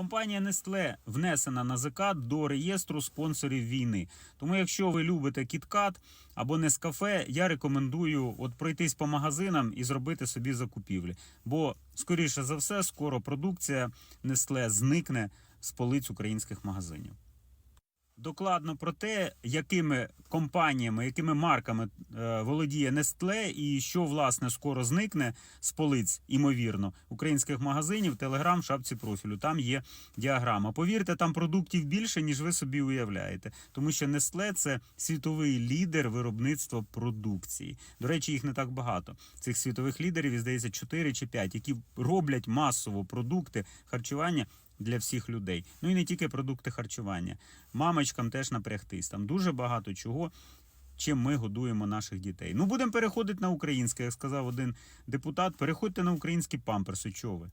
Компанія Nestle внесена на ЗК до реєстру спонсорів війни. Тому, якщо ви любите кіткат або Нескафе, я рекомендую от пройтись по магазинам і зробити собі закупівлі. Бо, скоріше за все, скоро продукція Nestle зникне з полиць українських магазинів. Докладно про те, якими компаніями, якими марками е, володіє Nestle і що власне скоро зникне з полиць, імовірно, українських магазинів, телеграм, шапці профілю. Там є діаграма. Повірте, там продуктів більше, ніж ви собі уявляєте, тому що Nestle – це світовий лідер виробництва продукції. До речі, їх не так багато. Цих світових лідерів, і, здається, 4 чи 5, які роблять масово продукти харчування для всіх людей. Ну і не тільки продукти харчування. Мамочкам теж напрягтись. Там дуже багато чого, чим ми годуємо наших дітей. Ну, будемо переходити на українське, як сказав один депутат. Переходьте на українські памперси. Чого ви?